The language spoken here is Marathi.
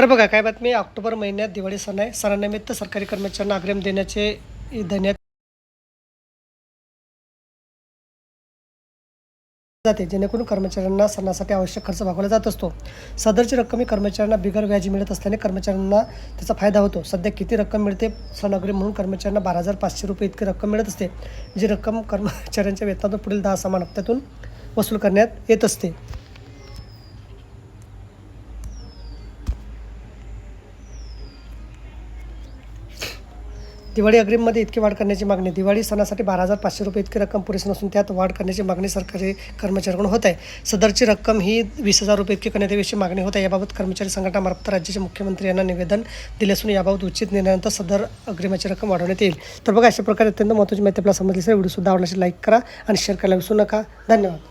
तर बघा काय बातमी ऑक्टोबर महिन्यात दिवाळी सण आहे. सणानिमित्त सरकारी कर्मचाऱ्यांना अग्रिम देण्याचे देण्यात जाते. जेणेकरून कर्मचाऱ्यांना सणासाठी आवश्यक खर्च भागवला जात असतो. सदरची रक्कम ही कर्मचाऱ्यांना बिगर व्याज मिळत असल्याने कर्मचाऱ्यांना त्याचा फायदा होतो. सध्या किती रक्कम मिळते? सण अग्रिम म्हणून कर्मचाऱ्यांना बारा हजार पाचशे रुपये इतकी रक्कम मिळत असते. जी रक्कम कर्मचाऱ्यांच्या वेतनातून पुढील दहा समान हप्त्यातून वसूल करण्यात येत असते. दिवाळी अग्रिममध्ये इतकी वाढ करण्याची मागणी. दिवाळी सणासाठी बारा हजार पाचशे रुपये इतकी रक्कम पुरेशी नसून त्यात वाढ करण्याची मागणी सरकारी कर्मचाऱ्यांकडून होत आहे. सदरची रक्कम ही वीस हजार रुपये इतकी करण्यात मागणी होत आहे. याबाबत कर्मचारी संघटनामार्फत राज्याचे मुख्यमंत्री यांना निवेदन दिले असून याबाबत उचित निर्णयानंतर सदर अग्रिमाची रक्कम वाढवण्यात येईल. तर बघा अशा प्रकारे अत्यंत महत्त्वाची माहिती आपल्याला समजली असेल. व्हिडिओसुद्धा आवडल्याची लाईक करा आणि शेअर करायला विसरू नका. धन्यवाद.